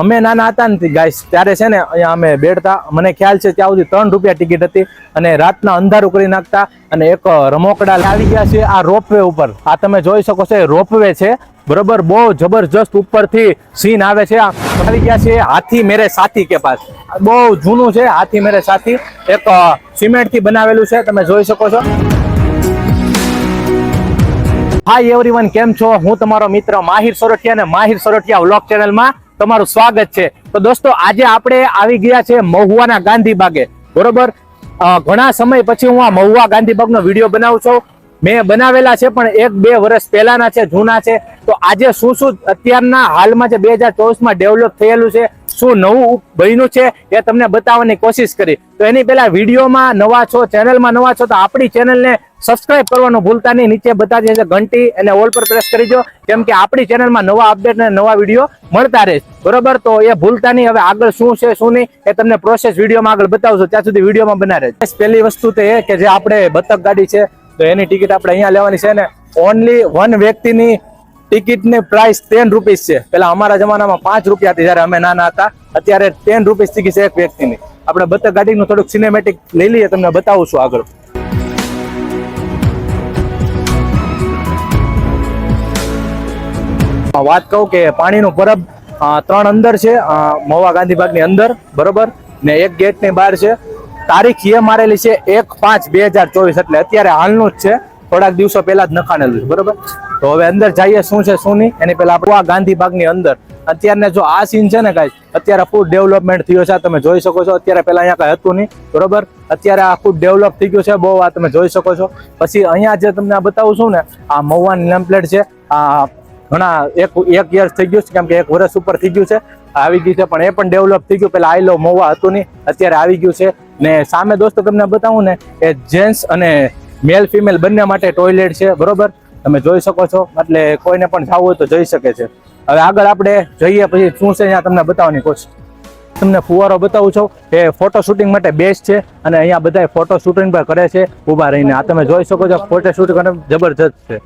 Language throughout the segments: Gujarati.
અમે નાના હતા ને ગાઈસ, ત્યારે છે ને અહીંયા અમે બેઠતા. મને ખ્યાલ છે ત્યાં સુધી ત્રણ રૂપિયા ટિકિટ હતી અને રાતના અંધારું કરી નાખતા અને એક રમોકડા લાવી ગયા છે આ રોપવે ઉપર. આ તમે જોઈ શકો છો રોપવે છે. બરોબર, બહુ જબરજસ્ત ઉપરથી સીન આવે છે. આવી ગયા છે હાથી મેરે સાથી કે પાસ. બહુ જૂનું છે, હાથી મેરે સાથી. એક સિમેન્ટથી બનાવેલું છે, તમે જોઈ શકો છો. હાય એવરીવન કેમ છો? હું તમારો મિત્ર માહિર સોરઠિયા અને માહિર સોરઠિયા વ્લોગ ચેનલમાં તમારું સ્વાગત છે. તો દોસ્તો, આજે આપણે આવી ગયા છે મહુવાના ગાંધીબાગે બરોબર? ઘણા સમય પછી હું આ મહુવા ગાંધીબાગનો વીડિયો બનાવું છું. મેં બનાવેલા છે, પણ એક બે વર્ષ પહેલાના છે, જૂના છે. તો આજે શું શું અત્યારના હાલમાં જે બે હજાર ચોવીસમાં ડેવલપ થયેલું છે, શું નવું બન્યું છે, એ તમને બતાવવાની કોશિશ કરી. તો એની પહેલા વિડીયોમાં નવા છો, ચેનલમાં નવા છો, તો આપણી ચેનલને સબસ્ક્રાઇબ કરવાનું ભૂલતા નહીં. નીચે બતાવી છે, ઘંટી અને ઓલ પર પ્રેસ કરી દો, કેમ કે આપણી ચેનલમાં નવા અપડેટ અને નવા વીડિયો મળતા રહે બરોબર? તો એ ભૂલતા નહીં. હવે આગળ શું છે, શું નહીં, એ તમને પ્રોસેસ વિડીયોમાં આગળ બતાવશો. ત્યાં સુધી વિડીયોમાં બના રહે પહેલી વસ્તુ તો એ કે જે આપણે બતક ગાડી છે તો એની ટિકિટ આપણે અહીંયા લેવાની છે ને ઓનલી વન વ્યક્તિની ટિકિટની પ્રાઇસ ટેન રૂપીસ છે. પેલા અમારા જમાનામાં પાંચ રૂપિયા હતી જ્યારે અમે નાના હતા. અત્યારે ટેન રૂપીસ ટિકિટ છે એક વ્યક્તિની. આપણે બતક ગાડીનું થોડુંક સિનેમેટિક લઈ લઈએ, તમને બતાવું છું આગળ. વાત કહું કે પાણીનું પરબ ત્રણ અંદર છે. મહુવા ગાંધીબાગની અંદર, બરોબર? ને એક ગેટની બહાર છે. તારીખ એ મારેલી છે એક પાંચ બે હજાર ચોવીસ એટલે અત્યારે હાલનું જ છે. થોડાક દિવસો પહેલા જ નખાણેલું છે, બરોબર? તો હવે અંદર જઈએ, શું છે, શું નહીં? એની પહેલા આપણે આ ગાંધીબાગની અંદર. અત્યારને જો આ સીન છે ને કાંઈ અત્યારે ફૂડ ડેવલપમેન્ટ થયો છે તમે જોઈ શકો છો. અત્યારે પહેલાં અહીંયા કાંઈ હતું નહીં, બરોબર? અત્યારે આ ફૂડ ડેવલપ થઈ ગયું છે, બહુ આ તમે જોઈ શકો છો. પછી અહીંયા જે તમને બતાવું છું ને, આ મહુવાની લેમ્પલેટ છે, આ ઘણા એક એક યર થઈ ગયું છે, કેમ કે એક વર્ષ ઉપર થઈ ગયું છે. આવી ગયું છે, પણ એ પણ ડેવલપ થઈ ગયું. પેલા આઈ લો મોવા હતું નહીં, અત્યારે આવી ગયું છે. ને સામે દોસ્તો તમને બતાવું ને એ જેન્ટ્સ અને મેલ ફિમેલ બંને માટે ટોયલેટ છે, બરોબર? તમે જોઈ શકો છો. એટલે કોઈને પણ જવું હોય તો જઈ શકે છે. હવે આગળ આપણે જઈએ પછી શું છે અહીંયા તમને બતાવવાની કોશિશ. તમને ફુવારો બતાવું છું એ ફોટો શૂટિંગ માટે બેસ્ટ છે અને અહીંયા બધા ફોટો શૂટિંગ પણ કરે છે, ઊભા રહીને. આ તમે જોઈ શકો છો ફોટો શૂટિંગ જબરજસ્ત છે.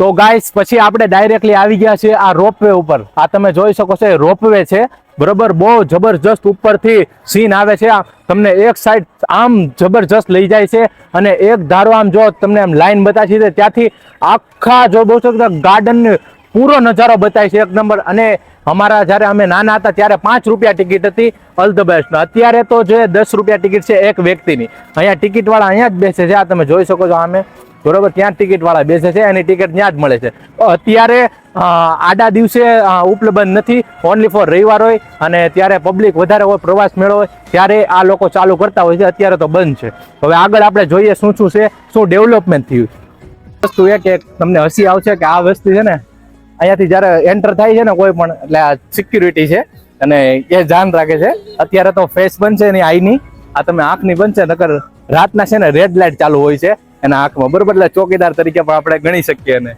તો ગાઈસ પછી આપણે ડાયરેક્ટલી આવી ગયા છે આ રોપવે ઉપર. આ તમે જોઈ શકો છો રોપવે છે. બરોબર? બહુ જબરજસ્ત ઉપરથી સીન આવે છે. તમને એક સાઈડ આમ જબરજસ્ત લઈ જાય છે અને એક ધારો આમ જો તમને આમ લાઈન બતાવી છે ત્યાંથી આખા જો બહુ ગાર્ડન પૂરો નજારો બતાય છે. એક નંબર અને અમારા જ્યારે અમે નાના હતા ત્યારે પાંચ રૂપિયા ટિકિટ હતી ઓલ ધ બેસ્ટ અત્યારે તો જે દસ રૂપિયા ટિકિટ છે એક વ્યક્તિની. અહીંયા ટિકિટવાળા અહીંયા જ બેસે છે. આ તમે જોઈ શકો છો. આમે બરોબર? ત્યાં ટિકિટ વાળા બેસે છે, એની ટિકિટ ત્યાં જ મળે છે. અત્યારે આડા દિવસે ઉપલબ્ધ નથી ઓનલી ફોર રવિવાર હોય અને ત્યારે પબ્લિક વધારે હોય, પ્રવાસ મેળો હોય, ત્યારે આ લોકો ચાલુ કરતા હોય છે, અત્યારે તો બંધ છે. હવે આગળ આપણે જોઈએ શું શું છે, શું ડેવલપમેન્ટ થયું. વસ્તુ એ કે તમને હસી આવશે કે આ વસ્તુ છે ને, અહીંયાથી જ્યારે એન્ટર થાય છે ને કોઈ પણ, એટલે આ સિક્યુરિટી છે, અને એ ધ્યાન રાખે છે. અત્યારે તો ફેસ બનશે એની આઈની, આ તમે આંખની બનશે નકર રાતના છે ને રેડ લાઇટ ચાલુ હોય છે. એના આંખમાં બરોબર, એટલે ચોકીદાર તરીકે પણ આપણે ગણી શકીએ એને.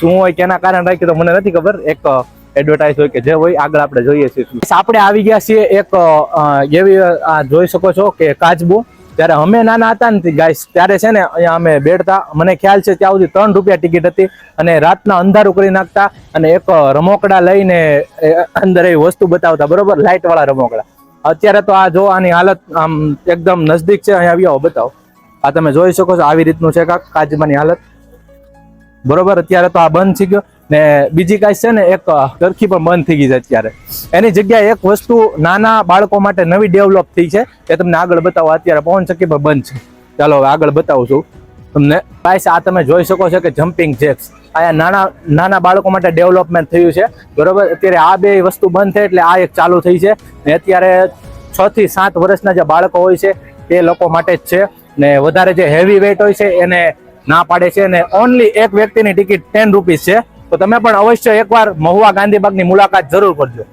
શું હોય કેના કારણે રાખીએ તો મને નથી ખબર. એક એડવર્ટાઇઝ હોય કે જે હોય, આગળ આપણે જોઈએ છીએ આપણે આવી ગયા છીએ એક એવી જોઈ શકો છો કે કાચબો. ત્યારે અમે નાના હતા ને ગાઈસ, ત્યારે છે ને અહીંયા અમે બેઠતા. મને ખ્યાલ છે ત્યાં સુધી ત્રણ રૂપિયા ટિકિટ હતી અને રાતના અંધારું કરી નાખતા અને એક રમોકડા લઈને અંદર એ વસ્તુ બતાવતા. બરોબર? લાઇટ વાળા રમોકડા. અત્યારે તો આ જો આની હાલત આમ એકદમ નજદીક છે. અહીંયા આવ્યા, આવો, બતાવો. આ તમે જોઈ શકો છો આવી રીતનું છે કાચબાની હાલત. બરોબર, અત્યારે તો આ બંધ થઈ ગયો. ને બીજી કાંઈ છે ને, એક ટર્કી પણ બંધ થઈ ગઈ છે અત્યારે. એની જગ્યાએ એક વસ્તુ નાના બાળકો માટે નવી ડેવલપ થઈ છે. એ તમને આગળ બતાવો, અત્યારે પવન ચક્કી પણ બંધ છે. ચાલો, હવે આગળ બતાવું છું તમને. ગાઈસ આ તમે જોઈ શકો છો કે જમ્પિંગ જેક્સ અહીંયા નાના નાના બાળકો માટે ડેવલપમેન્ટ થયું છે. બરોબર, અત્યારે આ બે વસ્તુ બંધ થઈ એટલે આ એક ચાલુ થઈ છે. ને અત્યારે છ થી સાત વર્ષના જે બાળકો હોય છે તે લોકો માટે જ છે. ને વધારે જે હેવી વેઇટ હોય છે, એને ના પાડે છે અને ઓનલી એક વ્યક્તિની ટિકિટ ટેન રૂપીસ છે. તો તમે પણ અવશ્ય એકવાર મહુવા ગાંધીબાગની મુલાકાત જરૂર કરજો.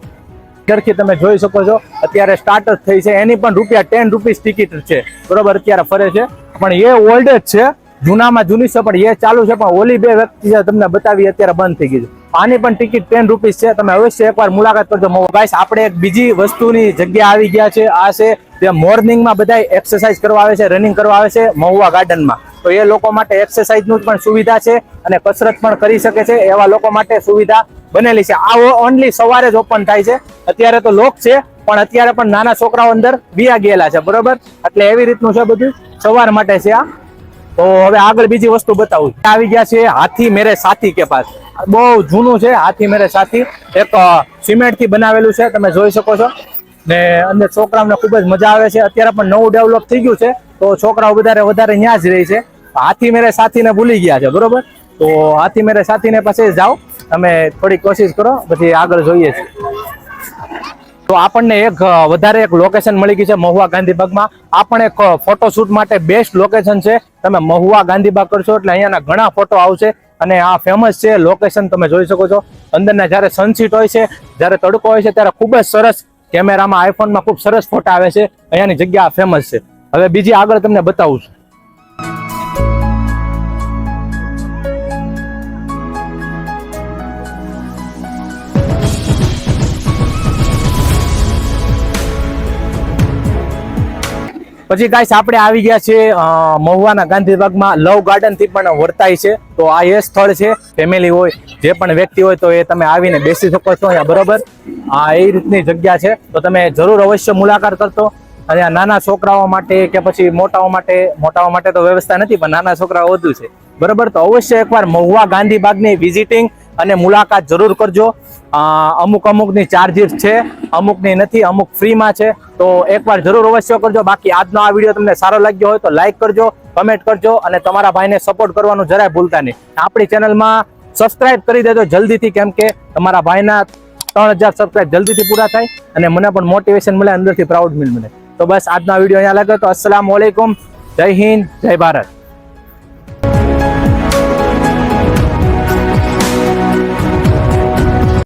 ઘરથી તમે જોઈ શકો છો, અત્યારે સ્ટાર્ટ જ થઈ છે. એની પણ રૂપિયા ટેન રૂપીસ ટિકિટ છે. બરોબર, અત્યારે ફરે છે. પણ એ ઓલ્ડ જ છે. જૂનામાં જૂની છે, પણ એ ચાલુ છે, પણ ઓલી બે વ્યક્તિ છે તમને બતાવી અત્યારે બંધ થઈ ગઈ છે. આની પણ ટિકિટ ટેન રૂપીસ છે, તમે અવશ્ય એકવાર મુલાકાત કરજો. ગાઈસ, આપણે એક બીજી વસ્તુની જગ્યા આવી ગયા છે, આ છે તે મોર્નિંગમાં બધા એક્સરસાઇઝ કરવા આવે છે રનિંગ કરવા આવે છે, મહુવા ગાર્ડનમાં. તો એ લોકો માટે એક્સરસાઇઝનું પણ સુવિધા છે અને કસરત પણ કરી શકે છે, એવા લોકો માટે સુવિધા બનેલી છે. આ ઓનલી સવારે જ ઓપન થાય છે. અત્યારે તો લોક છે, પણ અત્યારે પણ નાના છોકરાઓ અંદર બિયા ગયેલા છે, બરોબર? એટલે એવી રીતનું છે બધું. સવાર માટે છે આ. તો હવે આગળ બીજી વસ્તુ બતાવું. આવી ગયા છે હાથી મેરે સાથી કે પાસ. બહુ જૂનું છે હાથી મેરે સાથી. એક સિમેન્ટથી બનાવેલું છે, તમે જોઈ શકો છો. ને અંદર છોકરાઓને ખૂબ જ મજા આવે છે. અત્યારે પણ નવું ડેવલપ થઈ ગયું છે. તો છોકરાઓ વધારે વધારે ત્યાં જ રહે છે. હાથી મેરે સાથીને ભૂલી ગયા છે, બરોબર? તો હાથી મેરે સાથીને પાસે જાઓ. તમે થોડી કોશિશ કરો, પછી આગળ જોઈએ. છીએ તો આપણને એક વધારે એક લોકેશન મળી ગઈ છે મહુવા ગાંધીબાગમાં આ પણ એક ફોટોશૂટ માટે બેસ્ટ લોકેશન છે. તમે મહુવા ગાંધીબાગ કરશો એટલે અહીંયાના ઘણા ફોટો આવશે અને આ ફેમસ છે લોકેશન તમે જોઈ શકો છો. અંદરના જ્યારે સનસીટ હોય છે, જ્યારે તડકો હોય છે, ત્યારે ખૂબ જ સરસ કેમેરામાં આઈફોનમાં ખૂબ સરસ ફોટા આવે છે. અહીંયાની જગ્યા ફેમસ છે. હવે બીજી આગળ તમને બતાવું છું. પછી ગાઈસ આપણે આવી ગયા છે મહુવાના ગાંધીબાગમાં લવ ગાર્ડનથી પણ વર્તાય છે. તો આ એ સ્થળ છે ફેમિલી હોય, જે પણ વ્યક્તિ હોય તો એ તમે આવીને બેસી શકો છો અહીંયા, બરોબર? આ એ રીતની જગ્યા છે. તો તમે જરૂર અવશ્ય મુલાકાત કરતો. અને નાના છોકરાઓ માટે કે પછી મોટાઓ માટે મોટાઓ માટે તો વ્યવસ્થા નથી, પણ નાના છોકરાઓ વધુ છે. બરોબર? તો અવશ્ય એકવાર મહુવા ગાંધીબાગની વિઝિટિંગ અને મુલાકાત જરૂર કરજો. અમુક અમુકની ચાર્જીસ છે, અમુકની નથી, અમુક ફ્રીમાં છે. તો એકવાર જરૂર અવશ્ય કરજો. બાકી આજનો આ વીડિયો તમને સારો લાગ્યો હોય તો લાઇક કરજો કમેન્ટ કરજો અને તમારા ભાઈને સપોર્ટ કરવાનું જરાય ભૂલતા નહીં. આપણી ચેનલમાં સબસ્ક્રાઇબ કરી દેજો જલ્દીથી, કેમ કે તમારા ભાઈના ત્રણ હજાર સબસ્ક્રાઇબ જલ્દીથી પૂરા થાય અને મને પણ મોટિવેશન મળે, અંદરથી પ્રાઉડ મિલ મળે. તો બસ આજનો વીડિયો અહીંયા લાગ્યો તો અસલામ વાલેકુમ જય હિન્દ, જય ભારત.